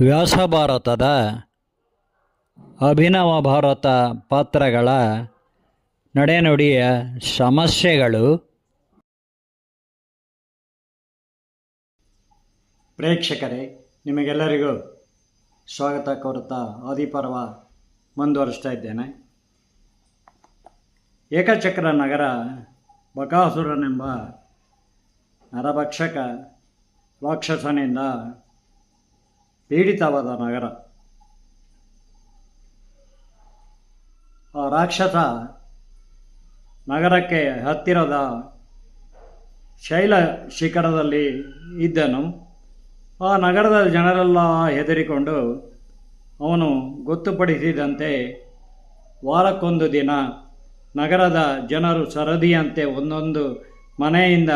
ವ್ಯಾಸ ಭಾರತದ ಅಭಿನವ ಭಾರತ ಪಾತ್ರಗಳ ನಡೆನುಡಿಯ ಸಮಸ್ಯೆಗಳು. ಪ್ರೇಕ್ಷಕರೇ, ನಿಮಗೆಲ್ಲರಿಗೂ ಸ್ವಾಗತ ಕೋರುತ್ತಾ ಆದಿಪರ್ವ ಮುಂದುವರಿಸ್ತಾ ಇದ್ದೇನೆ. ಏಕಚಕ್ರ ನಗರ ಬಕಾಸುರನೆಂಬ ನರಭಕ್ಷಕ ರಾಕ್ಷಸನಿಂದ ಪೀಡಿತವಾದ ನಗರ. ಆ ರಾಕ್ಷಸ ನಗರಕ್ಕೆ ಹತ್ತಿರದ ಶೈಲ ಶಿಖರದಲ್ಲಿ ಇದ್ದನು. ಆ ನಗರದ ಜನರೆಲ್ಲ ಹೆದರಿಕೊಂಡು ಅವನು ಗೊತ್ತುಪಡಿಸಿದಂತೆ ವಾರಕ್ಕೊಂದು ದಿನ ನಗರದ ಜನರು ಸರದಿಯಂತೆ ಒಂದೊಂದು ಮನೆಯಿಂದ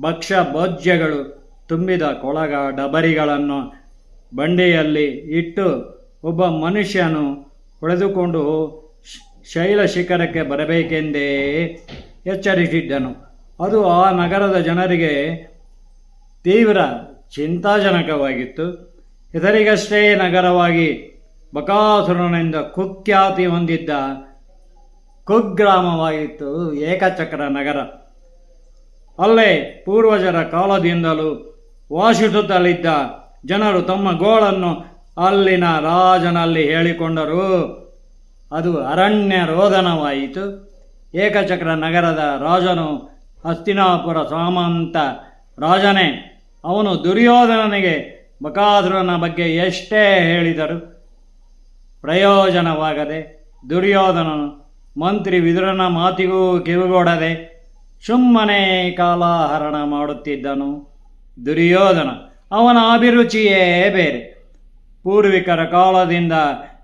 ಭಕ್ಷ್ಯ ಭೋಜ್ಯಗಳು ತುಂಬಿದ ಕೊಳಗ ಡಬರಿಗಳನ್ನು ಬಂಡೆಯಲ್ಲಿ ಇಟ್ಟು ಒಬ್ಬ ಮನುಷ್ಯನು ಹೊಳೆದುಕೊಂಡು ಶ್- ಶೈಲ ಶಿಖರಕ್ಕೆ ಬರಬೇಕೆಂದೇ ಎಚ್ಚರಿಸಿದ್ದನು. ಅದು ಆ ನಗರದ ಜನರಿಗೆ ತೀವ್ರ ಚಿಂತಾಜನಕವಾಗಿತ್ತು. ಇದರಿಗಷ್ಟೇ ನಗರವಾಗಿ ಬಕಾಸುರನಿಂದ ಕುಖ್ಯಾತಿ ಹೊಂದಿದ್ದ ಕುಗ್ರಾಮವಾಗಿತ್ತು ಏಕಚಕ್ರ ನಗರ. ಅಲ್ಲೇ ಪೂರ್ವಜರ ಕಾಲದಿಂದಲೂ ವಾಸಿಸುತ್ತಲಿದ್ದ ಜನರು ತಮ್ಮ ಗೋಳನ್ನು ಅಲ್ಲಿನ ರಾಜನಲ್ಲಿ ಹೇಳಿಕೊಂಡರು. ಅದು ಅರಣ್ಯ ರೋದನವಾಯಿತು. ಏಕಚಕ್ರ ನಗರದ ರಾಜನು ಹಸ್ತಿನಾಪುರ ಸಾಮಂತ ರಾಜನೇ, ಅವನು ದುರ್ಯೋಧನನಿಗೆ ಬಕಾಸುರನ ಬಗ್ಗೆ ಎಷ್ಟೇ ಹೇಳಿದರು ಪ್ರಯೋಜನವಾಗದೆ ದುರ್ಯೋಧನನು ಮಂತ್ರಿ ವಿದುರನ ಮಾತಿಗೂ ಕಿವಿಗೊಡದೆ ಸುಮ್ಮನೆ ಕಾಲಹರಣ ಮಾಡುತ್ತಿದ್ದನು. ದುರ್ಯೋಧನ, ಅವನ ಅಭಿರುಚಿಯೇ ಬೇರೆ. ಪೂರ್ವಿಕರ ಕಾಲದಿಂದ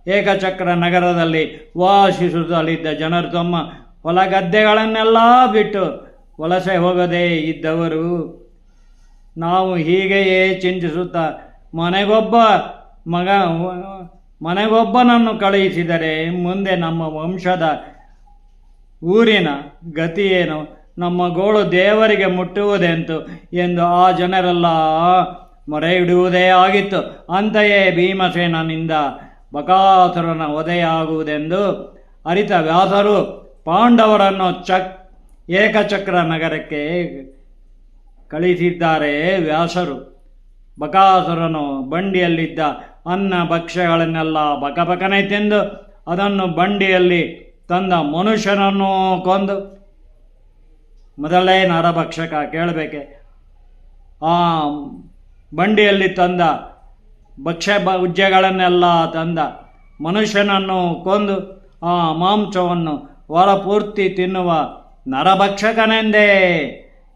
ಏಕಚಕ್ರ ನಗರದಲ್ಲಿ ವಾಸಿಸುತ್ತಲಿದ್ದ ಜನರು ತಮ್ಮ ಹೊಲ ಗದ್ದೆಗಳನ್ನೆಲ್ಲ ಬಿಟ್ಟು ವಲಸೆ ಹೋಗದೇ ಇದ್ದವರು. ನಾವು ಹೀಗೆಯೇ ಚಿಂತಿಸುತ್ತಾ ಮನೆಗೊಬ್ಬ ಮಗ, ಮನೆಗೊಬ್ಬನನ್ನು ಕಳುಹಿಸಿದರೆ ಮುಂದೆ ನಮ್ಮ ವಂಶದ ಊರಿನ ಗತಿಯೇನು? ನಮ್ಮ ಗೋಳು ದೇವರಿಗೆ ಮುಟ್ಟುವುದೆಂತು ಎಂದು ಆ ಜನರೆಲ್ಲ ಮೊರೆ ಇಡುವುದೇ ಆಗಿತ್ತು. ಅಂತೆಯೇ ಭೀಮಸೇನನಿಂದ ಬಕಾಸುರನ ವಧೆಯಾಗುವುದೆಂದು ಅರಿತ ವ್ಯಾಸರು ಪಾಂಡವರನ್ನು ಚಕ್ ಏಕಚಕ್ರ ನಗರಕ್ಕೆ ಕಳಿಸಿದ್ದಾರೆ ವ್ಯಾಸರು. ಬಕಾಸುರನು ಬಂಡಿಯಲ್ಲಿದ್ದ ಅನ್ನ ಭಕ್ಷ್ಯಗಳನ್ನೆಲ್ಲ ಬಕಬಕನೆ ತಿಂದು ಅದನ್ನು ಬಂಡಿಯಲ್ಲಿ ತಂದ ಮನುಷ್ಯನನ್ನು ಕೊಂದು ಮೊದಲೇ ನರಭಕ್ಷಕ ಕೇಳಬೇಕೆ. ಆ ಬಂಡಿಯಲ್ಲಿ ತಂದ ಭಕ್ಷ್ಯ ಉಜ್ಜೆಗಳನ್ನೆಲ್ಲ ತಂದ ಮನುಷ್ಯನನ್ನು ಕೊಂದು ಆ ಮಾಂಸವನ್ನು ಹೊರಪೂರ್ತಿ ತಿನ್ನುವ ನರಭಕ್ಷಕನೆಂದೇ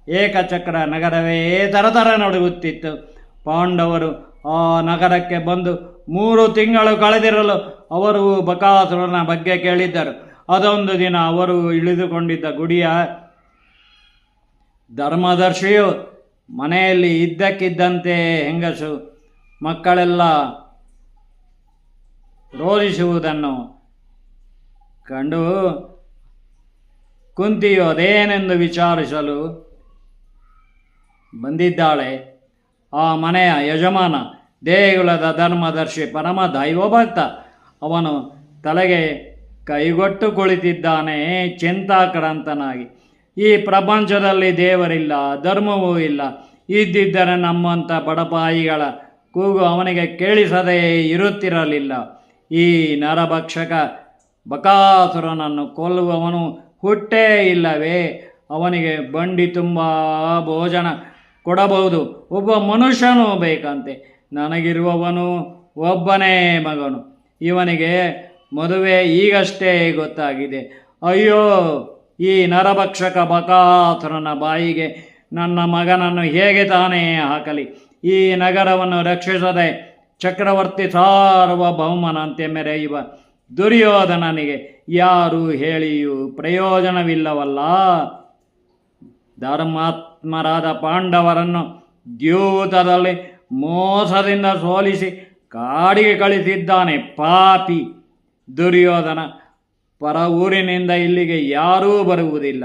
ಏಕಚಕ್ರ ನಗರವೇ ತರತರ ನಡುಗುತ್ತಿತ್ತು. ಪಾಂಡವರು ಆ ನಗರಕ್ಕೆ ಬಂದು ಮೂರು ತಿಂಗಳು ಕಳೆದಿರಲು ಅವರು ಬಕಾಸುರನ ಬಗ್ಗೆ ಕೇಳಿದ್ದರು. ಅದೊಂದು ದಿನ ಅವರು ಇಳಿದುಕೊಂಡಿದ್ದ ಗುಡಿಯ ಧರ್ಮದರ್ಶಿಯು ಮನೆಯಲ್ಲಿ ಇದ್ದಕ್ಕಿದ್ದಂತೆ ಹೆಂಗಸು ಮಕ್ಕಳೆಲ್ಲ ರೋಧಿಸುವುದನ್ನು ಕಂಡು ಕುಂತಿಯು ಅದೇನೆಂದು ವಿಚಾರಿಸಲು ಬಂದಿದ್ದಾಳೆ. ಆ ಮನೆಯ ಯಜಮಾನ, ದೇಗುಲದ ಧರ್ಮದರ್ಶಿ ಪರಮ ದೈವಭಕ್ತ, ಅವನು ತಲೆಗೆ ಕೈಗೊಟ್ಟು ಕುಳಿತಿದ್ದಾನೆ, ಚಿಂತಾಕ್ರಾಂತನಾಗಿ. ಈ ಪ್ರಪಂಚದಲ್ಲಿ ದೇವರಿಲ್ಲ, ಧರ್ಮವೂ ಇಲ್ಲ. ಇದ್ದಿದ್ದರೆ ನಮ್ಮಂಥ ಬಡಪಾಯಿಗಳ ಕೂಗು ಅವನಿಗೆ ಕೇಳಿಸದೇ ಇರುತ್ತಿರಲಿಲ್ಲ. ಈ ನರಭಕ್ಷಕ ಬಕಾಸುರನನ್ನು ಕೊಲ್ಲುವವನು ಹುಟ್ಟೇ ಇಲ್ಲವೇ? ಅವನಿಗೆ ಬಂಡಿ ತುಂಬ ಭೋಜನ ಕೊಡಬಹುದು. ಒಬ್ಬ ಮನುಷ್ಯನೂ ಬೇಕಂತೆ. ನನಗಿರುವವನು ಒಬ್ಬನೇ ಮಗನು. ಇವನಿಗೆ ಮದುವೆ ಈಗಷ್ಟೇ ಗೊತ್ತಾಗಿದೆ. ಅಯ್ಯೋ ಈ ನರಭಕ್ಷಕ ಬಕಾಸುರನ ಬಾಯಿಗೆ ನನ್ನ ಮಗನನ್ನು ಹೇಗೆ ತಾನೇ ಹಾಕಲಿ? ಈ ನಗರವನ್ನು ರಕ್ಷಿಸದೆ ಚಕ್ರವರ್ತಿ ಸಾರ್ವಭೌಮನಂತೆ ಮೆರೆಯುವ ದುರ್ಯೋಧನನಿಗೆ ಯಾರು ಹೇಳಿಯೂ ಪ್ರಯೋಜನವಿಲ್ಲವಲ್ಲ? ಧರ್ಮಾತ್ಮರಾದ ಪಾಂಡವರನ್ನು ದ್ಯೂತದಲ್ಲಿ ಮೋಸದಿಂದ ಸೋಲಿಸಿ ಕಾಡಿಗೆ ಕಳಿಸಿದ್ದಾನೆ ಪಾಪಿ ದುರ್ಯೋಧನ. ಪರ ಊರಿನಿಂದ ಇಲ್ಲಿಗೆ ಯಾರೂ ಬರುವುದಿಲ್ಲ.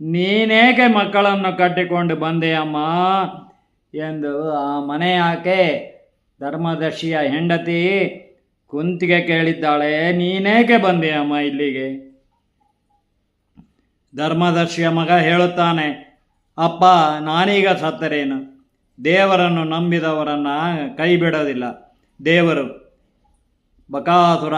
ನೀನೇಕೆ ಮಕ್ಕಳನ್ನು ಕಟ್ಟಿಕೊಂಡು ಬಂದೆಯಮ್ಮ ಎಂದು ಆ ಮನೆ ಆಕೆ ಧರ್ಮದರ್ಶಿಯ ಹೆಂಡತಿ ಕುಂತಿಗೆ ಕೇಳಿದ್ದಾಳೆ. ನೀನೇಕೆ ಬಂದೆಯಮ್ಮ ಇಲ್ಲಿಗೆ? ಧರ್ಮದರ್ಶಿಯ ಮಗ ಹೇಳುತ್ತಾನೆ, ಅಪ್ಪ, ನಾನೀಗ ಸತ್ತರೇನು? ದೇವರನ್ನು ನಂಬಿದವರನ್ನು ಕೈ ಬಿಡೋದಿಲ್ಲ ದೇವರು, ಬಕಾಸುರ,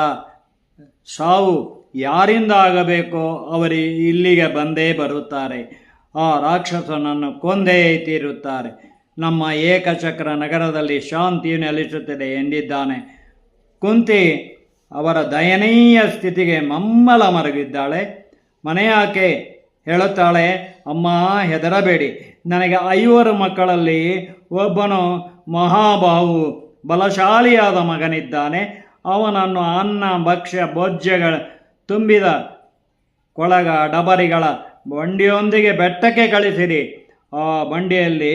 ಸಾವು ಯಾರಿಂದ ಆಗಬೇಕೋ ಅವರು ಇಲ್ಲಿಗೆ ಬಂದೇ ಬರುತ್ತಾರೆ. ಆ ರಾಕ್ಷಸನನ್ನು ಕೊಂದೇ ತೀರುತ್ತಾರೆ. ನಮ್ಮ ಏಕಚಕ್ರ ನಗರದಲ್ಲಿ ಶಾಂತಿಯು ನೆಲೆಸುತ್ತದೆ ಎಂದಿದ್ದಾನೆ. ಕುಂತಿ ಅವರ ದಯನೀಯ ಸ್ಥಿತಿಗೆ ಮಮ್ಮಲ ಮರಗಿದ್ದಾಳೆ. ಮನೆಯಾಕೆ ಹೇಳುತ್ತಾಳೆ, ಅಮ್ಮ, ಹೆದರಬೇಡಿ. ನನಗೆ ಐವರು ಮಕ್ಕಳಲ್ಲಿ ಒಬ್ಬನು ಮಹಾಬಾಹು, ಬಲಶಾಲಿಯಾದ ಮಗನಿದ್ದಾನೆ. ಅವನನ್ನು ಅನ್ನ, ಭಕ್ಷ್ಯ, ಭೋಜ್ಯಗಳ ತುಂಬಿದ ಕೊಳಗ ಡಬರಿಗಳ ಬಂಡಿಯೊಂದಿಗೆ ಬೆಟ್ಟಕ್ಕೆ ಕಳಿಸಿರಿ. ಆ ಬಂಡಿಯಲ್ಲಿ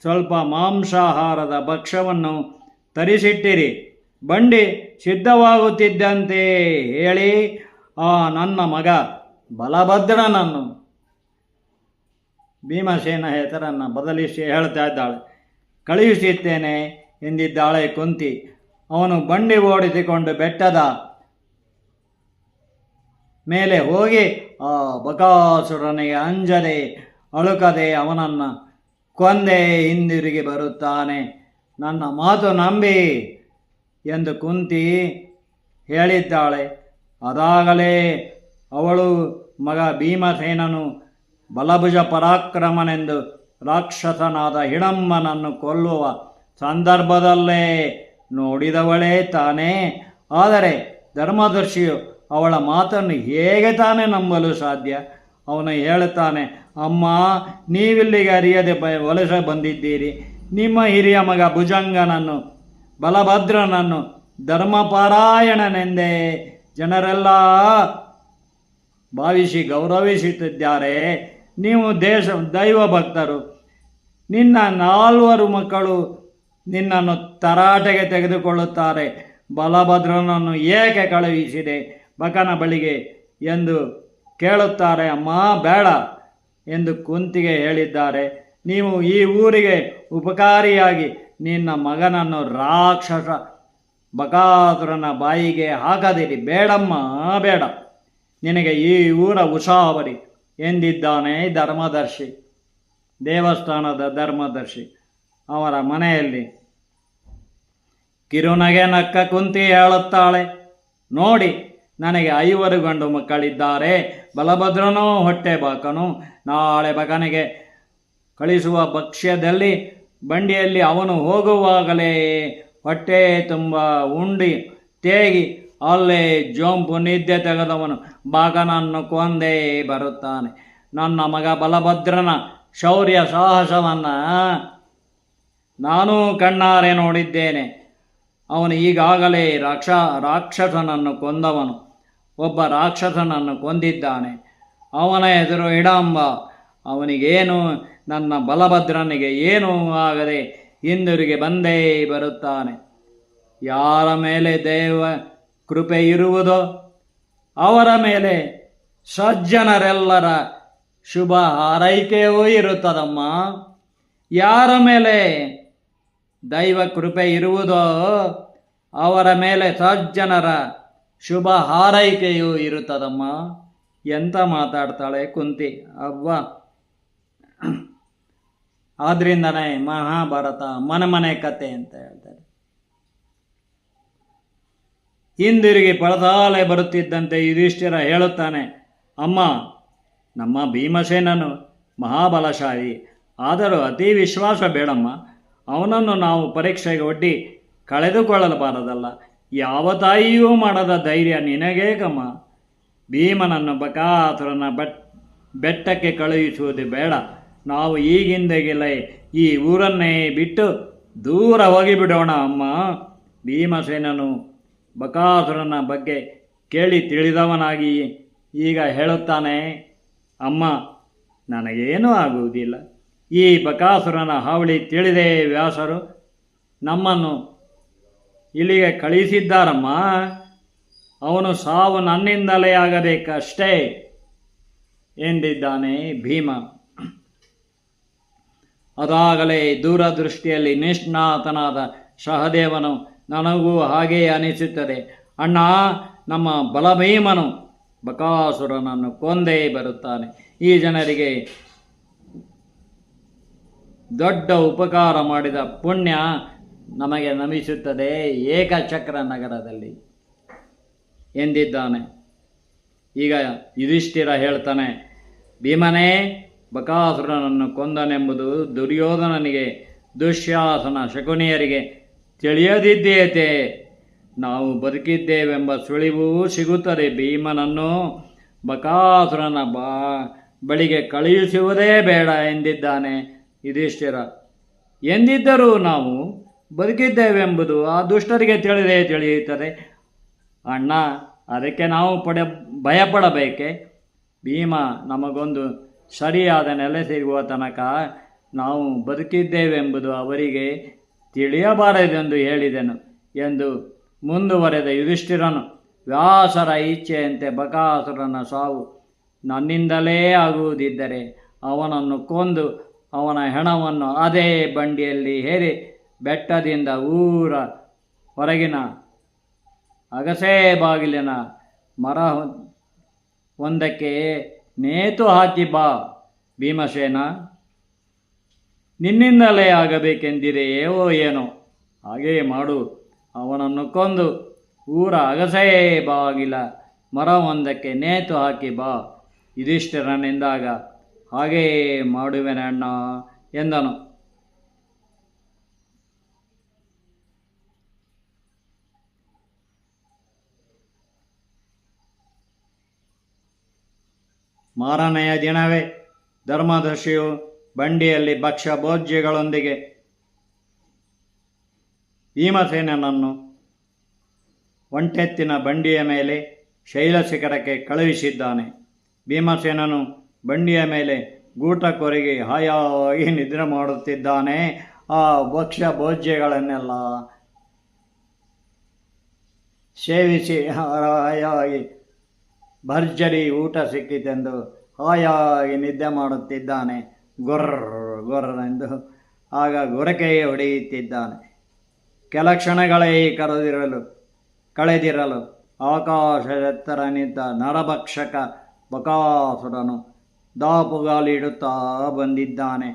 ಸ್ವಲ್ಪ ಮಾಂಸಾಹಾರದ ಭಕ್ಷ್ಯವನ್ನು ತರಿಸಿಟ್ಟಿರಿ. ಬಂಡಿ ಸಿದ್ಧವಾಗುತ್ತಿದ್ದಂತೆ ಹೇಳಿ, ಆ ನನ್ನ ಮಗ ಬಲಭದ್ರನನ್ನು ಭೀಮಸೇನ ಹೆಸರನ್ನು ಬದಲಿಸಿ ಹೇಳ್ತಾ ಇದ್ದಾಳೆ. ಕಳುಹಿಸುತ್ತೇನೆ ಎಂದಿದ್ದಾಳೆ ಕುಂತಿ. ಅವನು ಬಂಡಿ ಓಡಿಸಿಕೊಂಡು ಬೆಟ್ಟದ ಮೇಲೆ ಹೋಗಿ, ಆ ಬಕಾಸುರನಿಗೆ ಅಂಜದೆ ಅಳುಕದೆ ಅವನನ್ನು ಕೊಂದೆ ಹಿಂದಿರುಗಿ ಬರುತ್ತಾನೆ. ನನ್ನ ಮಾತು ನಂಬಿ ಎಂದು ಕುಂತಿ ಹೇಳಿದ್ದಾಳೆ. ಅದಾಗಲೇ ಅವಳು ಮಗ ಭೀಮಸೇನನು ಬಲಭುಜ ಪರಾಕ್ರಮನೆಂದು ರಾಕ್ಷಸನಾದ ಹಿಡಂಬನನ್ನು ಕೊಲ್ಲುವ ಸಂದರ್ಭದಲ್ಲೇ ನೋಡಿದವಳೇ ತಾನೇ. ಆದರೆ ಧರ್ಮದರ್ಶಿಯು ಅವಳ ಮಾತನ್ನು ಹೇಗೆ ತಾನೇ ನಂಬಲು ಸಾಧ್ಯ? ಅವನು ಹೇಳುತ್ತಾನೆ, ಅಮ್ಮ, ನೀವಿಲ್ಲಿಗೆ ಅರಿಯದೆ ಬ, ವಲಸೆ ಬಂದಿದ್ದೀರಿ. ನಿಮ್ಮ ಹಿರಿಯ ಮಗ ಭುಜಂಗನನ್ನು, ಬಲಭದ್ರನನ್ನು ಧರ್ಮಪಾರಾಯಣನೆಂದೇ ಜನರೆಲ್ಲ ಭಾವಿಸಿ ಗೌರವಿಸುತ್ತಿದ್ದಾರೆ. ನೀವು ದೇಶ, ದೈವ ಭಕ್ತರು. ನಿನ್ನ ನಾಲ್ವರು ಮಕ್ಕಳು ನಿನ್ನನ್ನು ತರಾಟೆಗೆ ತೆಗೆದುಕೊಳ್ಳುತ್ತಾರೆ. ಬಲಭದ್ರನನ್ನು ಏಕೆ ಕಳುಹಿಸಿದೆ? ಬಕನ ಬಳಿಗೆ ಎಂದು ಕೇಳುತ್ತಾರೆ, ಅಮ್ಮ, ಬೇಡ, ಎಂದು ಕುಂತಿಗೆ ಹೇಳಿದ್ದಾರೆ. ನೀವು ಈ ಊರಿಗೆ ಉಪಕಾರಿಯಾಗಿ ನಿನ್ನ ಮಗನನ್ನು ರಾಕ್ಷಸ ಬಕಾಸುರನ ಬಾಯಿಗೆ ಹಾಕದಿರಿ. ಬೇಡಮ್ಮ, ಬೇಡ. ನಿನಗೆ ಈ ಊರ ಉಷಾವರಿ ಎಂದಿದ್ದಾನೆ ಧರ್ಮದರ್ಶಿ, ದೇವಸ್ಥಾನದ ಧರ್ಮದರ್ಶಿ. ಅವರ ಮನೆಯಲ್ಲಿ ಕಿರುನಗೆ ನಕ್ಕ ಕುಂತಿ ಹೇಳುತ್ತಾಳೆ, ನೋಡಿ ನನಗೆ ಐವರು ಗಂಡು ಮಕ್ಕಳಿದ್ದಾರೆ. ಬಲಭದ್ರನೂ ಹೊಟ್ಟೆ ಬಾಕನು. ನಾಳೆ ಬಗನಿಗೆ ಕಳಿಸುವ ಭಕ್ಷ್ಯದಲ್ಲಿ ಬಂಡಿಯಲ್ಲಿ ಅವನು ಹೋಗುವಾಗಲೇ ಹೊಟ್ಟೆ ತುಂಬ ಉಂಡಿ, ತೇಗಿ, ಅಲ್ಲೇ ಜೋಂಪು ನಿದ್ದೆ ತೆಗೆದವನು. ಬಾಗನನ್ನು ಕೊಂದೇ ಬರುತ್ತಾನೆ. ನನ್ನ ಮಗ ಬಲಭದ್ರನ ಶೌರ್ಯ ಸಾಹಸವನ್ನು ನಾನೂ ಕಣ್ಣಾರೆ ನೋಡಿದ್ದೇನೆ. ಅವನು ಈಗಾಗಲೇ ರಾಕ್ಷ, ರಾಕ್ಷಸನನ್ನು ಕೊಂದವನು. ಒಬ್ಬ ರಾಕ್ಷಸನನ್ನು ಕೊಂದಿದ್ದಾನೆ. ಅವನ ಎದುರು ಇಡಾಂಬ, ಅವನಿಗೇನು, ನನ್ನ ಬಲಭದ್ರನಿಗೆ ಏನೂ ಆಗದೆ ಹಿಂದಿರುಗಿ ಬಂದೇ ಬರುತ್ತಾನೆ. ಯಾರ ಮೇಲೆ ದೇವ ಕೃಪೆ ಇರುವುದೋ, ಅವರ ಮೇಲೆ ಸಜ್ಜನರೆಲ್ಲರ ಶುಭ ಹಾರೈಕೆಯೂ ಇರುತ್ತದಮ್ಮ. ಯಾರ ಮೇಲೆ ದೈವ ಕೃಪೆ ಇರುವುದೋ, ಅವರ ಮೇಲೆ ಸಜ್ಜನರ ಶುಭ ಹಾರೈಕೆಯೂ ಇರುತ್ತದಮ್ಮ. ಎಂತ ಮಾತಾಡ್ತಾಳೆ ಕುಂತಿ. ಅವ್ವ. ಆದ್ರಿಂದನೇ ಮಹಾಭಾರತ ಮನೆ ಮನೆ ಕತೆ ಅಂತ ಹೇಳ್ತಾರೆ. ಹಿಂದಿರುಗಿ ಪಳತಾಲೆ ಬರುತ್ತಿದ್ದಂತೆ ಯುಧಿಷ್ಠಿರ ಹೇಳುತ್ತಾನೆ, ಅಮ್ಮ, ನಮ್ಮ ಭೀಮಸೇನನು ಮಹಾಬಲಶಾಲಿ. ಆದರೂ ಅತಿ ವಿಶ್ವಾಸ ಬೇಡಮ್ಮ. ಅವನನ್ನು ನಾವು ಪರೀಕ್ಷೆಗೆ ಒಡ್ಡಿ ಕಳೆದುಕೊಳ್ಳಬಾರದಲ್ಲ. ಯಾವ ತಾಯಿಯೂ ಮಾಡದ ಧೈರ್ಯ ನಿನಗೇಕಮ್ಮ ಭೀಮನನ್ನು ಬಕಾಸುರನ ಬೆಟ್, ಬೆಟ್ಟಕ್ಕೆ ಕಳುಹಿಸುವುದು ಬೇಡ. ನಾವು ಈಗಿಂದೆಗೆಲೆ ಈ ಊರನ್ನೇ ಬಿಟ್ಟು ದೂರ ಹೋಗಿಬಿಡೋಣ ಅಮ್ಮ. ಭೀಮಸೇನನು ಬಕಾಸುರನ ಬಗ್ಗೆ ಕೇಳಿ ತಿಳಿದವನಾಗಿ ಈಗ ಹೇಳುತ್ತಾನೆ, ಅಮ್ಮ, ನನಗೇನೂ ಆಗುವುದಿಲ್ಲ. ಈ ಬಕಾಸುರನ ಹಾವಳಿ ತಿಳಿದೇ ವ್ಯಾಸರು ನಮ್ಮನ್ನು ಇಲ್ಲಿಗೆ ಕಳಿಸಿದ್ದಾರಮ್ಮ. ಅವನು ಸಾವು ನನ್ನಿಂದಲೇ ಆಗಬೇಕಷ್ಟೇ ಎಂದಿದ್ದಾನೆ ಭೀಮ. ಅದಾಗಲೇ ದೂರದೃಷ್ಟಿಯಲ್ಲಿ ನಿಷ್ಣಾತನಾದ ಸಹದೇವನು ನನಗೂ ಹಾಗೆಯೇ ಅನಿಸುತ್ತದೆ. ಅಣ್ಣ, ನಮ್ಮ ಬಲಭೀಮನು ಬಕಾಸುರನನ್ನು ಕೊಂದೇ ಬರುತ್ತಾನೆ. ಈ ಜನರಿಗೆ ದೊಡ್ಡ ಉಪಕಾರ ಮಾಡಿದ ಪುಣ್ಯ ನಮಗೆ ನಮಿಸುತ್ತದೆ ಏಕಚಕ್ರ ನಗರದಲ್ಲಿ ಎಂದಿದ್ದಾನೆ. ಈಗ ಯುಧಿಷ್ಠಿರ ಹೇಳ್ತಾನೆ, ಭೀಮನೇ, ಬಕಾಸುರನನ್ನು ಕೊಂದನೆಂಬುದು ದುರ್ಯೋಧನನಿಗೆ, ದುಶ್ಯಾಸನ ಶಕುನಿಯರಿಗೆ ತಿಳಿಯದಿದ್ದೇತೆ? ನಾವು ಬದುಕಿದ್ದೇವೆಂಬ ಸುಳಿವು ಸಿಗುತ್ತದೆ. ಭೀಮನನ್ನು ಬಕಾಸುರನ ಬಾ, ಬಳಿಗೆ ಕಳುಹಿಸುವುದೇ ಬೇಡ ಎಂದಿದ್ದಾನೆ ಯುಧಿಷ್ಠಿರ. ಎಂದಿದ್ದರೂ ನಾವು ಬದುಕಿದ್ದೇವೆಂಬುದು ಆ ದುಷ್ಟರಿಗೆ ತಿಳಿದೇ ತಿಳಿಯುತ್ತದೆ. ಅಣ್ಣ, ಅದಕ್ಕೆ ನಾವು ಪಡೆ, ಭಯಪಡಬೇಕೆ? ಭೀಮ, ನಮಗೊಂದು ಸರಿಯಾದ ನೆಲೆ ಸಿಗುವ ತನಕ ನಾವು ಬದುಕಿದ್ದೇವೆಂಬುದು ಅವರಿಗೆ ತಿಳಿಯಬಾರದೆಂದು ಹೇಳಿದೆನು ಎಂದು ಮುಂದುವರೆದ ಯುಧಿಷ್ಠಿರನು. ವ್ಯಾಸರ ಇಚ್ಛೆಯಂತೆ ಬಕಾಸುರನ ಸಾವು ನನ್ನಿಂದಲೇ ಆಗುವುದಿದ್ದರೆ ಅವನನ್ನು ಕೊಂದು ಅವನ ಹೆಣವನ್ನು ಅದೇ ಬಂಡಿಯಲ್ಲಿ ಹೇರಿ ಬೆಟ್ಟದಿಂದ ಊರ ಹೊರಗಿನ ಅಗಸೆ ಬಾಗಿಲಿನ ಮರ ಒಂದಕ್ಕೆ ನೇತು ಹಾಕಿ ಬಾ, ಭೀಮಸೇನ. ನಿನ್ನಿಂದಲೇ ಆಗಬೇಕೆಂದಿದೆಯೋ ಏನೋ. ಹಾಗೆಯೇ ಮಾಡು. ಅವನನ್ನು ಕೊಂದು ಊರ ಅಗಸೆ ಬಾಗಿಲ ಮರವೊಂದಕ್ಕೆ ನೇತು ಹಾಕಿ ಬಾ. ಇದಿಷ್ಟರನ್ನಿಂದಾಗ ಹಾಗೆಯೇ ಮಾಡುವೆನಣ್ಣ ಎಂದನು. ಮಾರನೆಯ ದಿನವೇ ಧರ್ಮದರ್ಶಿಯು ಬಂಡಿಯಲ್ಲಿ ಭಕ್ಷ್ಯ ಭೋಜ್ಯಗಳೊಂದಿಗೆ ಭೀಮಸೇನನನ್ನು ಒಂಟೆತ್ತಿನ ಬಂಡಿಯ ಮೇಲೆ ಶೈಲಶಿಖರಕ್ಕೆ ಕಳುಹಿಸಿದ್ದಾನೆ. ಭೀಮಸೇನನು ಬಂಡಿಯ ಮೇಲೆ ಗೂಟ ಕೊರಗಿ ಹಾಯಾಗಿ ನಿದ್ರೆ ಮಾಡುತ್ತಿದ್ದಾನೆ. ಆ ಭಕ್ಷ್ಯ ಭೋಜ್ಯಗಳನ್ನೆಲ್ಲ ಸೇವಿಸಿ ಹಾಯಾಗಿ ಭರ್ಜರಿ ಊಟ ಸಿಕ್ಕಿತೆಂದು ಹಾಯಾಗಿ ನಿದ್ದೆ ಮಾಡುತ್ತಿದ್ದಾನೆ. ಗೊರ್ರ ಗೊರ್ರೆಂದು ಆಗ ಗೊರಕೆಯೇ ಹೊಡೆಯುತ್ತಿದ್ದಾನೆ. ಕೆಲ ಕ್ಷಣಗಳೇ ಕರೆದಿರಲು, ಕಳೆದಿರಲು ಆಕಾಶದೆತ್ತರ ನಿಂತ ನರಭಕ್ಷಕ ಬಕಾಸುರನು ದಾಪುಗಾಲಿಡುತ್ತಾ ಬಂದಿದ್ದಾನೆ.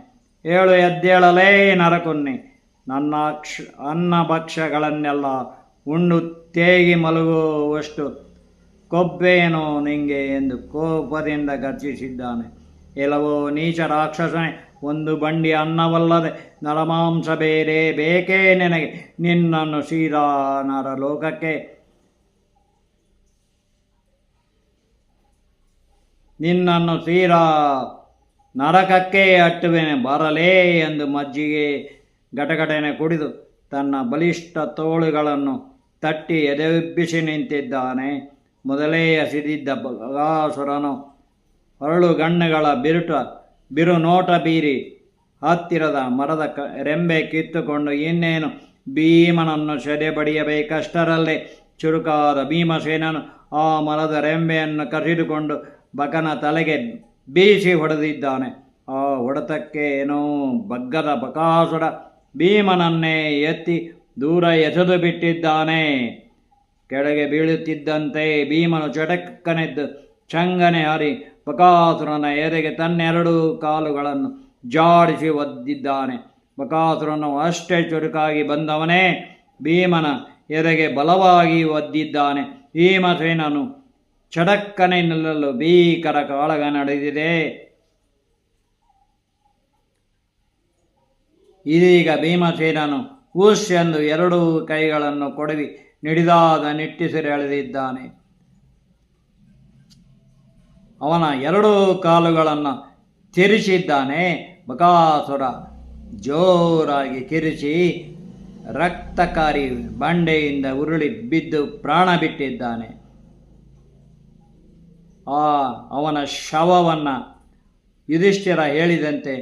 ಏಳು ಎದ್ದೇಳಲೇ ನರಕುನ್ನಿ, ನನ್ನ ಅಕ್ಷ ಅನ್ನ ಭಕ್ಷ್ಯಗಳನ್ನೆಲ್ಲ ಉಂಡು ತೇಗಿ ಮಲಗುವಷ್ಟು ಕೊಬ್ಬೇನೋ ನಿಂಗೆ ಎಂದು ಕೋಪದಿಂದ ಗರ್ಜಿಸಿದ್ದಾನೆ. ಎಲ್ಲವೋ ನೀಚ ರಾಕ್ಷಸನೇ, ಒಂದು ಬಂಡಿ ಅನ್ನವಲ್ಲದೆ ನರಮಾಂಸ ಬೇರೆ ಬೇಕೇ ನಿನಗೆ. ನಿನ್ನನ್ನು ಸೀದಾ ನರಲೋಕಕ್ಕೆ ನಿನ್ನನ್ನು ತೀರಾ ನರಕಕ್ಕೆ ಅಟ್ಟುವೆನೆ, ಬರಲೇ ಎಂದು ಮಜ್ಜಿಗೆ ಘಟಘಟನೆ ಕುಡಿದು ತನ್ನ ಬಲಿಷ್ಠ ತೋಳುಗಳನ್ನು ತಟ್ಟಿ ಎದೆಬ್ಬಿಸಿ ನಿಂತಿದ್ದಾನೆ. ಮೊದಲೇ ಹಸಿದಿದ್ದ ಬಗಾಸುರನು ಅರಳು ಗಣ್ಣುಗಳ ಬಿರುಟ, ಬಿರು ನೋಟ ಬೀರಿ ಹತ್ತಿರದ ಮರದ ಕ, ರೆಂಬೆ ಕಿತ್ತುಕೊಂಡು ಇನ್ನೇನು ಭೀಮನನ್ನು ಸೆದೆ ಬಡಿಯಬೇಕಷ್ಟರಲ್ಲೇ ಚುರುಕಾದ ಭೀಮಸೇನನು ಆ ಮರದ ರೆಂಬೆಯನ್ನು ಕಸಿದುಕೊಂಡು ಬಕನ ತಲೆಗೆ ಬೀಸಿ ಹೊಡೆದಿದ್ದಾನೆ. ಆ ಹೊಡೆತಕ್ಕೆ ಏನೋ ಬಗ್ಗದ ಬಕಾಸುರ ಭೀಮನನ್ನೇ ಎತ್ತಿ ದೂರ ಎಸೆದು ಬಿಟ್ಟಿದ್ದಾನೆ. ಕೆಳಗೆ ಬೀಳುತ್ತಿದ್ದಂತೆ ಭೀಮನು ಚಟಕ್ಕನೆದ್ದು ಚಂಗನೆ ಹರಿ ಬಕಾಸುರನ ಎದೆಗೆ ತನ್ನೆರಡು ಕಾಲುಗಳನ್ನು ಜಾಡಿಸಿ ಒದ್ದಿದ್ದಾನೆ. ಬಕಾಸುರನು ಅಷ್ಟೇ ಚುರುಕಾಗಿ ಬಂದವನೇ. ಭೀಮನ ಎದೆಗೆ ಬಲವಾಗಿ ಒದ್ದಿದ್ದಾನೆ. ಭೀಮಸೇನನು ಚಡಕ್ಕನೆ ನಿಲ್ಲಲು ಭೀಕರ ಕಾಳಗ ನಡೆದಿದೆ. ಇದೀಗ ಭೀಮಸೇನನು ಉಸ್ ಎಂದು ಎರಡೂ ಕೈಗಳನ್ನು ಕೊಡವಿ. ನಿಡಿದಾದ ನಿಟ್ಟಿಸಿರೆಳೆದಿದ್ದಾನೆ ಅವನ ಎರಡೂ ಕಾಲುಗಳನ್ನು ತಿರುಚಿದ್ದಾನೆ ಬಕಾಸುರ ಜೋರಾಗಿ ಕಿರಿಸಿ ರಕ್ತಕಾರಿ ಬಂಡೆಯಿಂದ ಉರುಳಿ ಬಿದ್ದು ಪ್ರಾಣ ಬಿಟ್ಟಿದ್ದಾನೆ. ಆ ಅವನ ಶವವನ್ನು ಯುಧಿಷ್ಠಿರ ಹೇಳಿದಂತೆ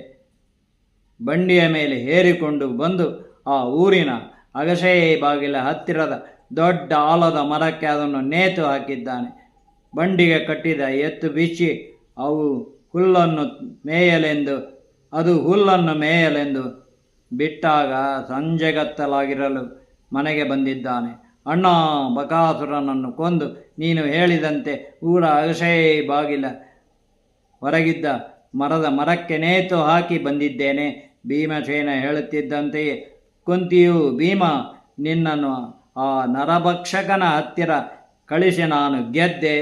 ಬಂಡಿಯ ಮೇಲೆ ಹೇರಿಕೊಂಡು ಬಂದು ಆ ಊರಿನ ಅಗಸೆ ಬಾಗಿಲ ಹತ್ತಿರದ ದೊಡ್ಡ ಆಲದ ಮರಕ್ಕೆ ಅದನ್ನು ನೇತು ಹಾಕಿದ್ದಾನೆ. ಬಂಡಿಗೆ ಕಟ್ಟಿದ ಎತ್ತು ಬಿಚ್ಚಿ ಅವು ಹುಲ್ಲನ್ನು ಮೇಯಲೆಂದು, ಅದು ಹುಲ್ಲನ್ನು ಮೇಯಲೆಂದು ಬಿಟ್ಟಾಗ ಸಂಜೆಗತ್ತಲಾಗಿರಲು ಮನೆಗೆ ಬಂದಿದ್ದಾನೆ. ಅಣ್ಣ ಬಕಾಸುರನನ್ನು ಕೊಂದು, ನೀನು ಹೇಳಿದಂತೆ ಊರ ಅಗಸೇ ಬಾಗಿಲ ಹೊರಗಿದ್ದ ಮರದ ಮರಕ್ಕೆ ನೇತು ಹಾಕಿ ಬಂದಿದ್ದೇನೆ. ಭೀಮಸೇನ ಹೇಳುತ್ತಿದ್ದಂತೆಯೇ, ಕುಂತಿಯು ಭೀಮ, ನಿನ್ನನ್ನು ಆ ನರಭಕ್ಷಕನ ಹತ್ತಿರ ಕಳಿಸಿ ನಾನು ಗೆದ್ದೆ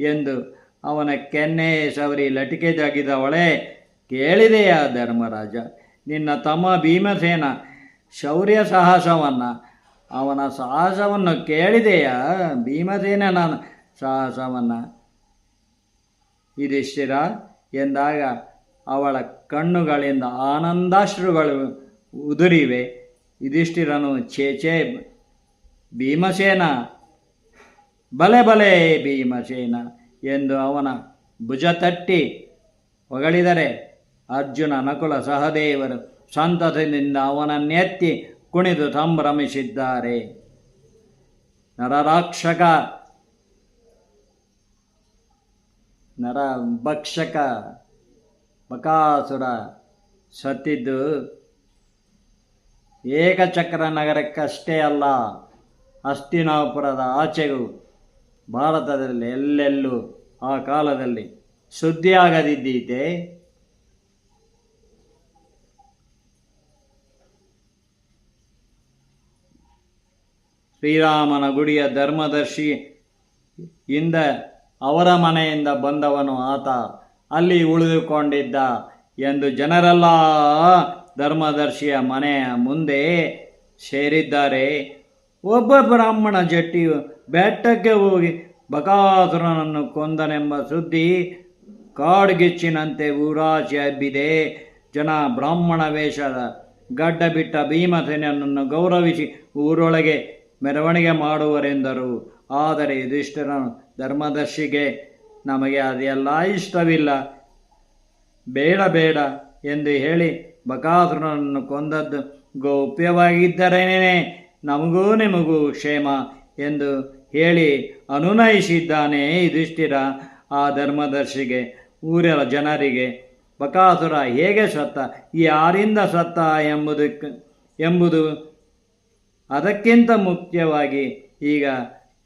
ಎಂದು ಅವನ ಕೆನ್ನೆ ಸವರಿ ಲಟಿಕೆ ಜಗಿದವಳೆ ಕೇಳಿದೆಯಾ ಧರ್ಮರಾಜ, ನಿನ್ನ ತಮ್ಮ ಭೀಮಸೇನ ಶೌರ್ಯ ಸಾಹಸವನ್ನು, ಅವನ ಸಾಹಸವನ್ನು ಕೇಳಿದೆಯಾ ಭೀಮಸೇನ ನಾನು ಸಾಹಸವನ್ನು? ಇದಿಷ್ಟಿರ? ಎಂದಾಗ ಅವಳ ಕಣ್ಣುಗಳಿಂದ ಆನಂದಾಶ್ರುಗಳು ಉದುರಿವೆ. ಯುಧಿಷ್ಠಿರನು ಛೇ ಛೇ ಭೀಮಸೇನ. ಬಲೆ ಬಲೆ ಭೀಮಸೇನ ಎಂದು ಅವನ ಭುಜ ತಟ್ಟಿ ಹೊಗಳಿದರೆ ಅರ್ಜುನ ನಕುಲ ಸಹದೇವರು ಸಂತಸದಿಂದ ಅವನನ್ನೆತ್ತಿ ಕುಣಿದು ಸಂಭ್ರಮಿಸಿದ್ದಾರೆ. ನರರಾಕ್ಷಕ ನರ ಭಕ್ಷಕ ಬಕಾಸುರ ಸತ್ತಿದ್ದು ಏಕಚಕ್ರ ನಗರಕ್ಕಷ್ಟೇ ಅಲ್ಲ. ಹಸ್ತಿನಾಪುರದ ಆಚೆಗೂ ಭಾರತದಲ್ಲಿ ಎಲ್ಲೆಲ್ಲೂ ಆ ಕಾಲದಲ್ಲಿ ಸುದ್ದಿಯಾಗದಿದ್ದೀತೆ ಶ್ರೀರಾಮನ ಗುಡಿಯ ಧರ್ಮದರ್ಶಿ ಇಂದ ಅವರ ಮನೆಯಿಂದ ಬಂದವನು ಆತ. ಅಲ್ಲಿ ಉಳಿದುಕೊಂಡಿದ್ದ ಎಂದು ಜನರೆಲ್ಲ ಧರ್ಮದರ್ಶಿಯ ಮನೆಯ ಮುಂದೆ ಸೇರಿದ್ದಾರೆ. ಒಬ್ಬ ಬ್ರಾಹ್ಮಣ ಜಟ್ಟಿಯು ಬೆಟ್ಟಕ್ಕೆ ಹೋಗಿ ಬಕಾಸುರನನ್ನು ಕೊಂದನೆಂಬ ಸುದ್ದಿ ಕಾಡ್ಗಿಚ್ಚಿನಂತೆ ಊರಾಚೆ ಹಬ್ಬಿದೆ. ಜನ ಬ್ರಾಹ್ಮಣ ವೇಷದ ಗಡ್ಡ ಬಿಟ್ಟ ಭೀಮಸೇನನ್ನು ಗೌರವಿಸಿ ಊರೊಳಗೆ ಮೆರವಣಿಗೆ ಮಾಡುವರೆಂದರು. ಆದರೆ ಯುಧಿಷ್ಠಿರನು ಧರ್ಮದರ್ಶಿಗೆ, ನಮಗೆ ಅದೆಲ್ಲ ಇಷ್ಟವಿಲ್ಲ. ಬೇಡ ಬೇಡ ಎಂದು ಹೇಳಿ ಬಕಾಸುರನನ್ನು ಕೊಂದದ್ದು ಗೌಪ್ಯವಾಗಿದ್ದರೇನೇ ನಮಗೂ ನಿಮಗೂ ಕ್ಷೇಮ ಎಂದು ಹೇಳಿ ಅನುನಯಿಸಿದ್ದಾನೆ ಯುಧಿಷ್ಠಿರ ಆ ಧರ್ಮದರ್ಶಿಗೆ ಊರಿನ ಜನರಿಗೆ, ಬಕಾಸುರ ಹೇಗೆ ಸತ್ತ, ಯಾರಿಂದ ಸತ್ತ ಎಂಬುದಕ್ಕೆ, ಎಂಬುದು ಅದಕ್ಕಿಂತ ಮುಖ್ಯವಾಗಿ ಈಗ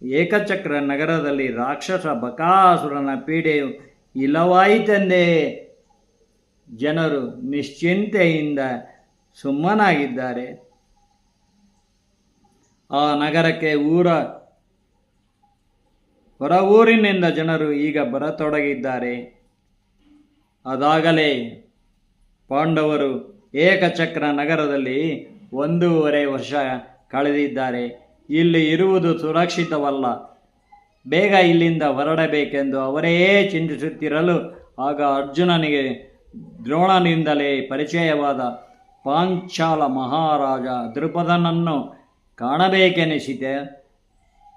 ಏಕಚಕ್ರ ನಗರದಲ್ಲಿ ರಾಕ್ಷಸ ಬಕಾಸುರನ ಪೀಡೆಯು ಇಲ್ಲವಾಯಿತೆಂದೇ ಜನರು ನಿಶ್ಚಿಂತೆಯಿಂದ ಸುಮ್ಮನಾಗಿದ್ದಾರೆ. ಆ ನಗರಕ್ಕೆ ಊರ, ಹೊರ ಊರಿನಿಂದ ಜನರು ಈಗ ಬರತೊಡಗಿದ್ದಾರೆ. ಅದಾಗಲೇ ಪಾಂಡವರು ಏಕಚಕ್ರ ನಗರದಲ್ಲಿ ಒಂದೂವರೆ ವರ್ಷ ಕಳೆದಿದ್ದಾರೆ. ಇಲ್ಲಿ ಇರುವುದು ಸುರಕ್ಷಿತವಲ್ಲ. ಬೇಗ ಇಲ್ಲಿಂದ ಹೊರಡಬೇಕೆಂದು ಅವರೇ ಚಿಂತಿಸುತ್ತಿರಲು ಆಗ ಅರ್ಜುನನಿಗೆ ದ್ರೋಣನಿಂದಲೇ ಪರಿಚಯವಾದ ಪಾಂಚಾಲ ಮಹಾರಾಜ ದೃಪದನನ್ನು ಕಾಣಬೇಕೆನಿಸಿದೆ.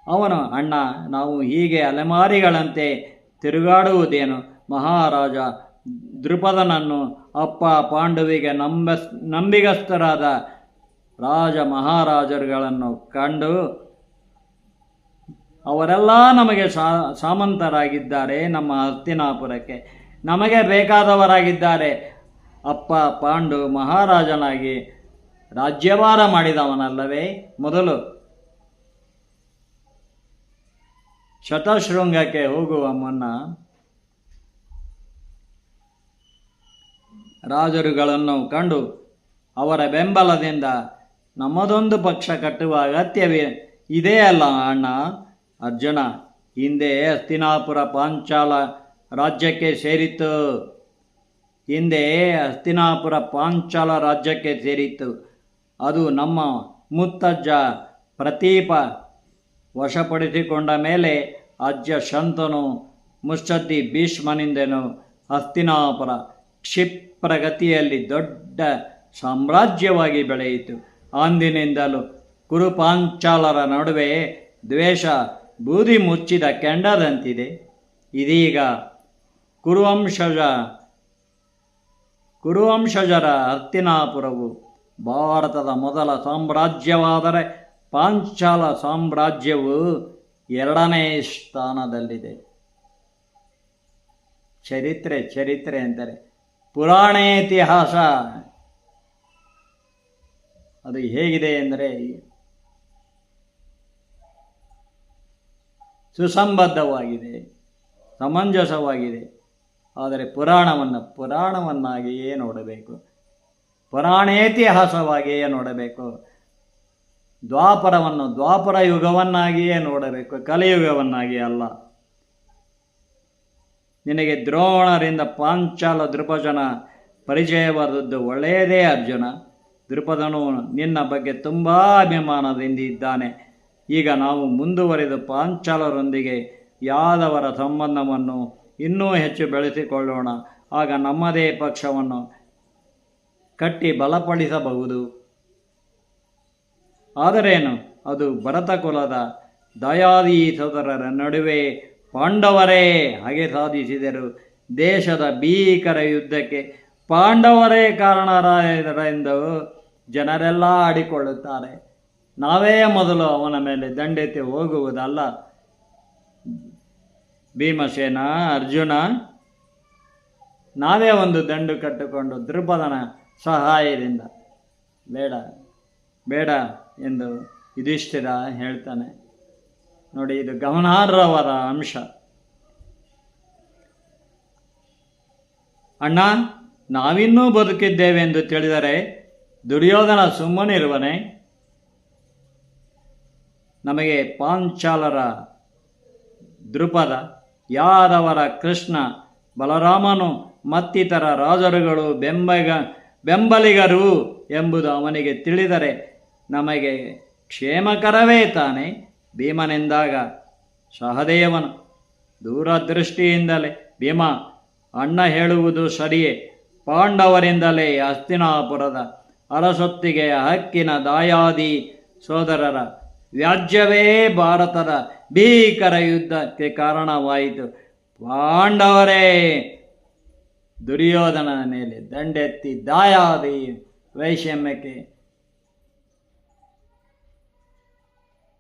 ಅವನು ಅಣ್ಣ, ನಾವು ಹೀಗೆ ಅಲೆಮಾರಿಗಳಂತೆ ತಿರುಗಾಡುವುದೇನು? ಮಹಾರಾಜ ದೃಪದನನ್ನು ಅಪ್ಪ ಪಾಂಡುವಿಗೆ ನಂಬ ನಂಬಿಗಸ್ತರಾದ ರಾಜ ಮಹಾರಾಜರುಗಳನ್ನು ಕಂಡು ಅವರೆಲ್ಲ ನಮಗೆ ಸಾಮಂತರಾಗಿದ್ದಾರೆ. ನಮ್ಮ ಹಸ್ತಿನಾಪುರಕ್ಕೆ ನಮಗೆ ಬೇಕಾದವರಾಗಿದ್ದಾರೆ. ಅಪ್ಪ ಪಾಂಡು ಮಹಾರಾಜನಾಗಿ ರಾಜ್ಯಭಾರ ಮಾಡಿದವನಲ್ಲವೇ? ಮೊದಲು ಶತಶೃಂಗಕ್ಕೆ ಹೋಗುವ ಮುನ್ನ ರಾಜರುಗಳನ್ನು ಕಂಡು ಅವರ ಬೆಂಬಲದಿಂದ ನಮ್ಮದೊಂದು ಪಕ್ಷ ಕಟ್ಟುವ ಅಗತ್ಯವೇ ಇದೇ ಅಲ್ಲ ಅಣ್ಣ. ಅರ್ಜುನ, ಹಿಂದೆ ಹಸ್ತಿನಾಪುರ ಪಾಂಚಾಲ ರಾಜ್ಯಕ್ಕೆ ಸೇರಿತ್ತು. ಹಿಂದೆ ಹಸ್ತಿನಾಪುರ ಪಾಂಚಾಲ ರಾಜ್ಯಕ್ಕೆ ಸೇರಿತ್ತು. ಅದು ನಮ್ಮ ಮುತ್ತಜ್ಜ ಪ್ರತೀಪ ವಶಪಡಿಸಿಕೊಂಡ ಮೇಲೆ ಅಜ್ಜ ಶಂತನು ಮುಷ್ಟದ್ದಿ ಭೀಷ್ಮನಿಂದನು ಹಸ್ತಿನಾಪುರ ಕ್ಷಿಪ್ರಗತಿಯಲ್ಲಿ ದೊಡ್ಡ ಸಾಮ್ರಾಜ್ಯವಾಗಿ ಬೆಳೆಯಿತು. ಅಂದಿನಿಂದಲೂ ಕುರುಪಾಂಚಾಲರ ನಡುವೆ ದ್ವೇಷ ಬೂದಿ ಮುಚ್ಚಿದ ಕೆಂಡದಂತಿದೆ. ಇದೀಗ ಕುರುವಂಶಜ ಕುರುವಂಶಜರ ಹಸ್ತಿನಾಪುರವು ಭಾರತದ ಮೊದಲ ಸಾಮ್ರಾಜ್ಯವಾದರೆ ಪಾಂಚಾಲ ಸಾಮ್ರಾಜ್ಯವು ಎರಡನೇ ಸ್ಥಾನದಲ್ಲಿದೆ. ಚರಿತ್ರೆ ಚರಿತ್ರೆ ಅಂತಾರೆ ಪುರಾಣ ಇತಿಹಾಸ. ಅದು ಹೇಗಿದೆ ಅಂದರೆ ಸುಸಂಬದ್ಧವಾಗಿದೆ, ಸಮಂಜಸವಾಗಿದೆ. ಆದರೆ ಪುರಾಣವನ್ನು, ಪುರಾಣವನ್ನಾಗಿಯೇ ನೋಡಬೇಕು. ಪುರಾಣೇತಿಹಾಸವಾಗಿಯೇ ನೋಡಬೇಕು. ದ್ವಾಪರವನ್ನು ದ್ವಾಪರ ಯುಗವನ್ನಾಗಿಯೇ ನೋಡಬೇಕು ಕಲಿಯುಗವನ್ನಾಗಿ ಅಲ್ಲ. ನಿನಗೆ ದ್ರೋಣರಿಂದ ಪಾಂಚಾಲ ದೃಪಜನ ಪರಿಚಯವಾದದ್ದು ಒಳ್ಳೆಯದೇ ಅರ್ಜುನ. ದೃಪದನು ನಿನ್ನ ಬಗ್ಗೆ ತುಂಬ ಅಭಿಮಾನದಿಂದ ಇದ್ದಾನೆ. ಈಗ ನಾವು ಮುಂದುವರೆದು ಪಾಂಚಾಲರೊಂದಿಗೆ ಯಾದವರ ಸಂಬಂಧವನ್ನು ಇನ್ನೂ ಹೆಚ್ಚು ಬೆಳೆಸಿಕೊಳ್ಳೋಣ. ಆಗ ನಮ್ಮದೇ ಪಕ್ಷವನ್ನು ಕಟ್ಟಿ ಬಲಪಡಿಸಬಹುದು. ಆದರೇನು? ಅದು ಭರತ ಕುಲದ ದಯಾದಿ ಸೋದರರ ನಡುವೆ ಪಾಂಡವರೇ ಹಾಗೆ ಸಾಧಿಸಿದರು. ದೇಶದ ಭೀಕರ ಯುದ್ಧಕ್ಕೆ ಪಾಂಡವರೇ ಕಾರಣರಾದರೆಂದು ಜನರೆಲ್ಲ ಆಡಿಕೊಳ್ಳುತ್ತಾರೆ. ನಾವೇ ಮೊದಲು ಅವನ ಮೇಲೆ ದಂಡೆತ್ತಿ ಹೋಗುವುದಲ್ಲ. ಭೀಮಸೇನ, ಅರ್ಜುನ, ನಾವೇ ಒಂದು ದಂಡು ಕಟ್ಟಿಕೊಂಡು ದೃಪದನ ಸಹಾಯದಿಂದ. ಬೇಡ ಬೇಡ ಎಂದು ಯುಧಿಷ್ಠಿರ ಹೇಳ್ತಾನೆ. ನೋಡಿ, ಇದು ಗಮನಾರ್ಹವಾದ ಅಂಶ. ಅಣ್ಣ, ನಾವಿನ್ನೂ ಬದುಕಿದ್ದೇವೆ ಎಂದು ತಿಳಿದರೆ ದುರ್ಯೋಧನ ಸುಮ್ಮನಿರುವನೆ. ನಮಗೆ ಪಾಂಚಾಲರ ದೃಪದ ಯಾದವರ ಕೃಷ್ಣ, ಬಲರಾಮನು ಮತ್ತಿತರ ರಾಜರುಗಳು, ಬೆಂಬಗ ಬೆಂಬಲಿಗರು ಎಂಬುದು ಅವನಿಗೆ ತಿಳಿದರೆ ನಮಗೆ ಕ್ಷೇಮಕರವೇ ತಾನೆ. ಭೀಮನೆಂದಾಗ ಸಹದೇವನು ದೂರದೃಷ್ಟಿಯಿಂದಲೇ, ಭೀಮ, ಅಣ್ಣ ಹೇಳುವುದು ಸರಿಯೇ? ಪಾಂಡವರಿಂದಲೇ ಹಸ್ತಿನಾಪುರದ ಅರಸೊತ್ತಿಗೆ ಹಕ್ಕಿನ ದಾಯಾದಿ ಸೋದರರ ವ್ಯಾಜ್ಯವೇ ಭಾರತದ ಭೀಕರ ಯುದ್ಧಕ್ಕೆ ಕಾರಣವಾಯಿತು. ಪಾಂಡವರೇ ದುರ್ಯೋಧನನ ಮೇಲೆ ದಂಡೆತ್ತಿ ದಾಯಾದಿ ವೈಷಮ್ಯಕ್ಕೆ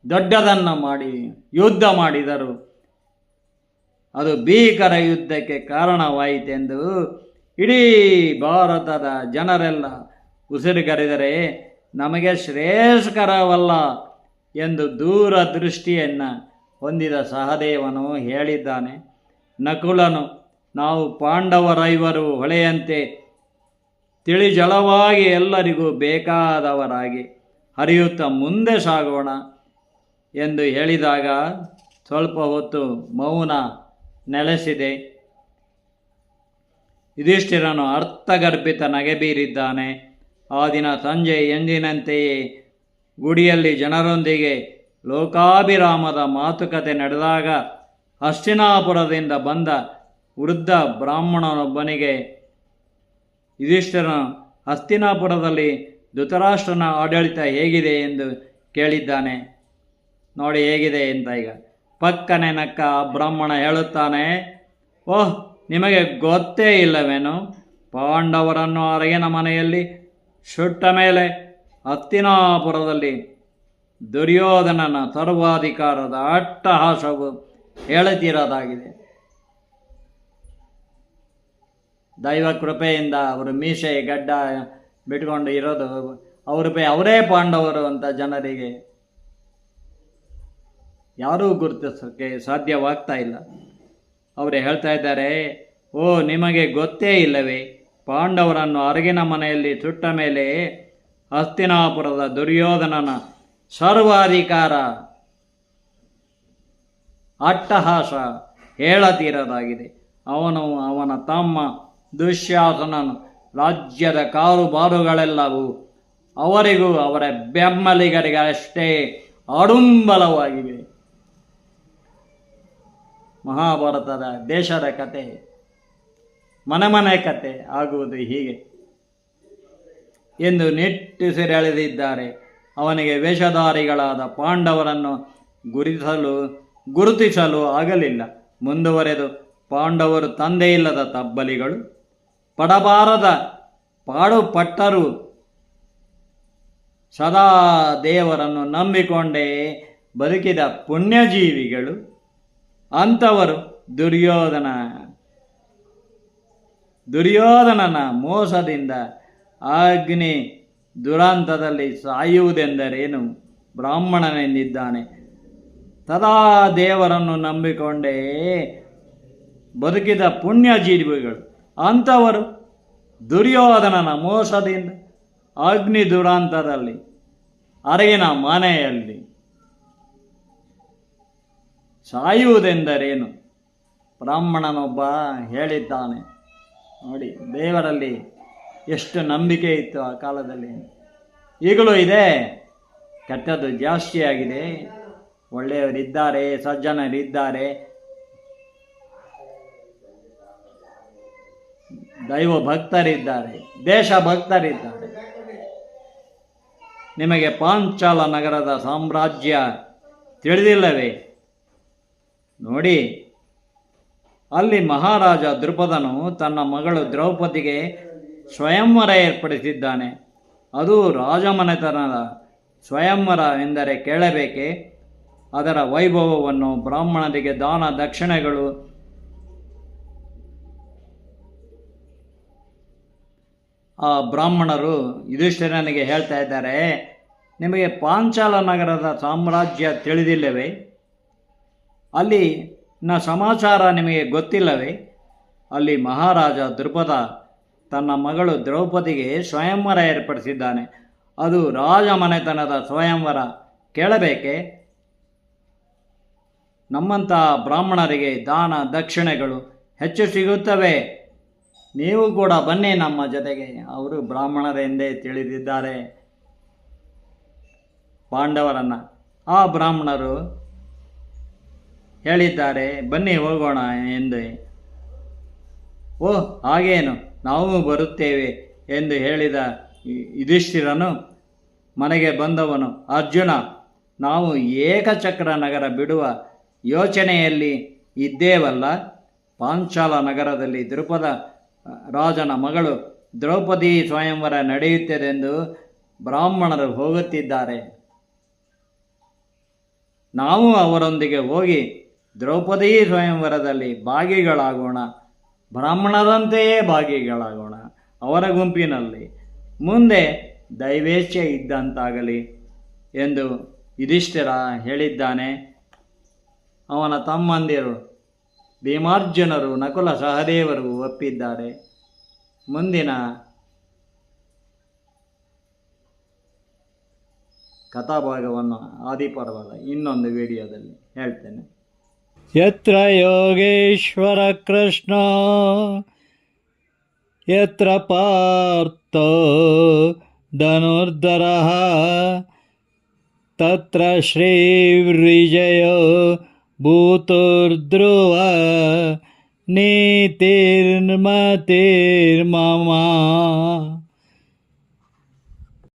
ದೊಡ್ಡದನ್ನು ಮಾಡಿ ಯುದ್ಧ ಮಾಡಿದರು. ಅದು ಭೀಕರ ಯುದ್ಧಕ್ಕೆ ಕಾರಣವಾಯಿತೆಂದು ಇಡೀ ಭಾರತದ ಜನರೆಲ್ಲ ಉಸಿರುಗರೆದರೆ ನಮಗೆ ಶ್ರೇಯಸ್ಕರವಲ್ಲ ಎಂದು ದೂರದೃಷ್ಟಿಯನ್ನು ಹೊಂದಿದ ಸಹದೇವನು ಹೇಳಿದ್ದಾನೆ. ನಕುಲನು ನಾವು ಪಾಂಡವರೈವರು ಹೊಳೆಯಂತೆ ತಿಳಿಜಳವಾಗಿ ಎಲ್ಲರಿಗೂ ಬೇಕಾದವರಾಗಿ ಹರಿಯುತ್ತಾ ಮುಂದೆ ಸಾಗೋಣ ಎಂದು ಹೇಳಿದಾಗ ಸ್ವಲ್ಪ ಹೊತ್ತು ಮೌನ ನೆಲೆಸಿದೆ. ಯುಧಿಷ್ಠಿರನು ಅರ್ಥಗರ್ಭಿತ ನಗೆ ಬೀರಿದ್ದಾನೆ. ಆ ದಿನ ಸಂಜೆ ಎಂದಿನಂತೆಯೇ ಗುಡಿಯಲ್ಲಿ ಜನರೊಂದಿಗೆ ಲೋಕಾಭಿರಾಮದ ಮಾತುಕತೆ ನಡೆದಾಗ ಹಸ್ತಿನಾಪುರದಿಂದ ಬಂದ ವೃದ್ಧ ಬ್ರಾಹ್ಮಣನೊಬ್ಬನಿಗೆ ಯುಧಿಷ್ಠರನ ಹಸ್ತಿನಾಪುರದಲ್ಲಿ ಧೃತರಾಷ್ಟ್ರನ ಆಡಳಿತ ಹೇಗಿದೆ ಎಂದು ಕೇಳಿದ್ದಾನೆ. ನೋಡಿ ಹೇಗಿದೆ ಅಂತ ಈಗ. ಪಕ್ಕನೆ ನಕ್ಕ ಬ್ರಾಹ್ಮಣ ಹೇಳುತ್ತಾನೆ, ಓಹ್, ನಿಮಗೆ ಗೊತ್ತೇ ಇಲ್ಲವೇನು? ಪಾಂಡವರನ್ನು ಅರಗಿನ ಮನೆಯಲ್ಲಿ ಸುಟ್ಟ ಮೇಲೆ ಹತ್ತಿನಾಪುರದಲ್ಲಿ ದುರ್ಯೋಧನನ ಸರ್ವಾಧಿಕಾರದ ಅಟ್ಟಹಾಸವು ಹೇಳುತ್ತಿರೋದಾಗಿದೆ ದೈವ ಕೃಪೆಯಿಂದ ಅವರು ಮೀಸೆ, ಗಡ್ಡ ಬಿಟ್ಕೊಂಡು ಇರೋದು ಅವ್ರ ಪೇ ಅವರೇ ಪಾಂಡವರು ಅಂತ ಜನರಿಗೆ ಯಾರೂ ಗುರುತಿಸೋಕ್ಕೆ ಸಾಧ್ಯವಾಗ್ತಾ ಇಲ್ಲ. ಅವರು ಹೇಳ್ತಾ ಇದ್ದಾರೆ, ಓ, ನಿಮಗೆ ಗೊತ್ತೇ ಇಲ್ಲವೇ, ಪಾಂಡವರನ್ನು ಅರಗಿನ ಮನೆಯಲ್ಲಿ ಸುಟ್ಟ ಮೇಲೆ ಹಸ್ತಿನಾಪುರದ ದುರ್ಯೋಧನನ ಸರ್ವಾಧಿಕಾರ ಅಟ್ಟಹಾಸ ಹೇಳತೀರದಾಗಿದೆ. ಅವನು ಅವನ ತಮ್ಮ ದುಶ್ಯಾಸನನು ರಾಜ್ಯದ ಕಾರುಬಾರುಗಳೆಲ್ಲವೂ ಅವರಿಗೂ ಅವರ ಬೆಂಬಲಿಗರಿಗಷ್ಟೇ ಅಡುಂಬಲವಾಗಿವೆ. ಮಹಾಭಾರತದ ದೇಶದ ಕತೆ ಮನೆ ಕತೆ ಆಗುವುದು ಹೀಗೆ. ಎಂದು ನಿಟ್ಟುಸಿರೆಳೆದಿದ್ದಾರೆ ಅವನಿಗೆ ವೇಷಧಾರಿಗಳಾದ ಪಾಂಡವರನ್ನು ಗುರುತಿಸಲು ಗುರುತಿಸಲು ಆಗಲಿಲ್ಲ. ಮುಂದುವರೆದು ಪಾಂಡವರು ತಂದೆಯಿಲ್ಲದ ತಬ್ಬಲಿಗಳು ಪಡಬಾರದ ಪಾಡುಪಟ್ಟರು ಸದಾ ದೇವರನ್ನು ನಂಬಿಕೊಂಡೇ ಬದುಕಿದ ಪುಣ್ಯಜೀವಿಗಳು ಅಂಥವರು. ದುರ್ಯೋಧನ, ದುರ್ಯೋಧನನ ಮೋಸದಿಂದ ಅಗ್ನಿ ದುರಂತದಲ್ಲಿ ಸಾಯುವುದೆಂದರೇನು? ಬ್ರಾಹ್ಮಣನೆಂದಿದ್ದಾನೆ. ಸದಾ ದೇವರನ್ನು ನಂಬಿಕೊಂಡೇ ಬದುಕಿದ ಪುಣ್ಯ ಜೀವಿಗಳು ಅಂಥವರು ದುರ್ಯೋಧನನ ಮೋಸದಿಂದ ಅಗ್ನಿ ದುರಾಂತದಲ್ಲಿ ಅರಗಿನ ಮನೆಯಲ್ಲಿ ಸಾಯುವುದೆಂದರೇನು? ಬ್ರಾಹ್ಮಣನೊಬ್ಬ ಹೇಳಿದ್ದಾನೆ, ನೋಡಿ, ದೇವರಲ್ಲಿ ಎಷ್ಟು ನಂಬಿಕೆ ಇತ್ತು ಆ ಕಾಲದಲ್ಲಿ. ಈಗಲೂ ಇದೆ, ಕೆಟ್ಟದ್ದು ಜಾಸ್ತಿಯಾಗಿದೆ. ಒಳ್ಳೆಯವರಿದ್ದಾರೆ, ಸಜ್ಜನರಿದ್ದಾರೆ ದೈವ ಭಕ್ತರಿದ್ದಾರೆ, ದೇಶ ಭಕ್ತರಿದ್ದಾರೆ. ನಿಮಗೆ ಪಾಂಚಾಲ ನಗರದ ಸಾಮ್ರಾಜ್ಯ ತಿಳಿದಿಲ್ಲವೇ? ನೋಡಿ, ಅಲ್ಲಿ ಮಹಾರಾಜ ದೃಪದನು ತನ್ನ ಮಗಳು ದ್ರೌಪದಿಗೆ ಸ್ವಯಂವರ ಏರ್ಪಡಿಸಿದ್ದಾನೆ. ಅದು ರಾಜಮನೆತನದ ಸ್ವಯಂವರ ಎಂದರೆ ಕೇಳಬೇಕೆ? ಅದರ ವೈಭವವನ್ನು ಬ್ರಾಹ್ಮಣರಿಗೆ ದಾನ ದಕ್ಷಿಣೆಗಳು ಆ ಬ್ರಾಹ್ಮಣರು ಯುಧಿಷ್ಠಿರನಿಗೆ ಹೇಳ್ತಾ ಇದ್ದಾರೆ, ನಿಮಗೆ ಪಾಂಚಾಲ ನಗರದ ಸಾಮ್ರಾಜ್ಯ ತಿಳಿದಿಲ್ಲವೇ? ಅಲ್ಲಿ ನ ಸಮಾಚಾರ ನಿಮಗೆ ಗೊತ್ತಿಲ್ಲವೇ? ಅಲ್ಲಿ ಮಹಾರಾಜ ದೃಪದ ತನ್ನ ಮಗಳು ದ್ರೌಪದಿಗೆ ಸ್ವಯಂವರ ಏರ್ಪಡಿಸಿದ್ದಾನೆ. ಅದು ರಾಜಮನೆತನದ ಸ್ವಯಂವರ. ಕೇಳಬೇಕೆ? ನಮ್ಮಂತಹ ಬ್ರಾಹ್ಮಣರಿಗೆ ದಾನ ದಕ್ಷಿಣೆಗಳು ಹೆಚ್ಚು ಸಿಗುತ್ತವೆ. ನೀವು ಕೂಡ ಬನ್ನಿ ನಮ್ಮ ಜೊತೆಗೆ. ಅವರು ಬ್ರಾಹ್ಮಣರೆಂದೇ ತಿಳಿದಿದ್ದಾರೆ. ಪಾಂಡವರನ್ನು. ಆ ಬ್ರಾಹ್ಮಣರು ಹೇಳಿದ್ದಾರೆ ಬನ್ನಿ ಹೋಗೋಣ ಎಂದು. ಓ ಹಾಗೇನು? ನಾವು ಬರುತ್ತೇವೆ ಎಂದು ಹೇಳಿದ ಯುಧಿಷ್ಠಿರನು ಮನೆಗೆ ಬಂದವನು ಅರ್ಜುನ ನಾವು ಏಕಚಕ್ರ ನಗರ ಬಿಡುವ ಯೋಚನೆಯಲ್ಲಿ ಇದ್ದೇವಲ್ಲ. ಪಾಂಚಾಲ ನಗರದಲ್ಲಿ ದೃಪದ ಅ, ರಾಜನ ಮಗಳು ದ್ರೌಪದಿ ಸ್ವಯಂವರ ನಡೆಯುತ್ತದೆಂದು ಬ್ರಾಹ್ಮಣರು ಹೋಗುತ್ತಿದ್ದಾರೆ. ನಾವು ಅವರೊಂದಿಗೆ ಹೋಗಿ ದ್ರೌಪದಿ ಸ್ವಯಂವರದಲ್ಲಿ ಭಾಗಿಗಳಾಗೋಣ. ಬ್ರಾಹ್ಮಣರಂತೆಯೇ ಭಾಗಿಗಳಾಗೋಣ. ಅವರ ಗುಂಪಿನಲ್ಲಿ ಮುಂದೆ ದೈವೇಚ್ಛೆ ಇದ್ದಂತಾಗಲಿ ಎಂದು ಯುಧಿಷ್ಠಿರ ಹೇಳಿದ್ದಾನೆ. ಅವನ ತಮ್ಮಂದಿರು ಭೀಮಾರ್ಜುನರು ನಕುಲ ಸಹದೇವರು ಒಪ್ಪಿದ್ದಾರೆ. ಮುಂದಿನ ಕಥಾಭಾಗವನ್ನು ಆದಿಪರ್ವದ ಇನ್ನೊಂದು ವಿಡಿಯೋದಲ್ಲಿ ಹೇಳ್ತೇನೆ. ಯತ್ರ ಯೋಗೇಶ್ವರ ಕೃಷ್ಣ, ಯತ್ರ ಪಾರ್ಥೋ ಧನುರ್ಧರ, ತತ್ರ ಶ್ರೀ भूतुर्ध्रुव नीतिर्मतिर्मम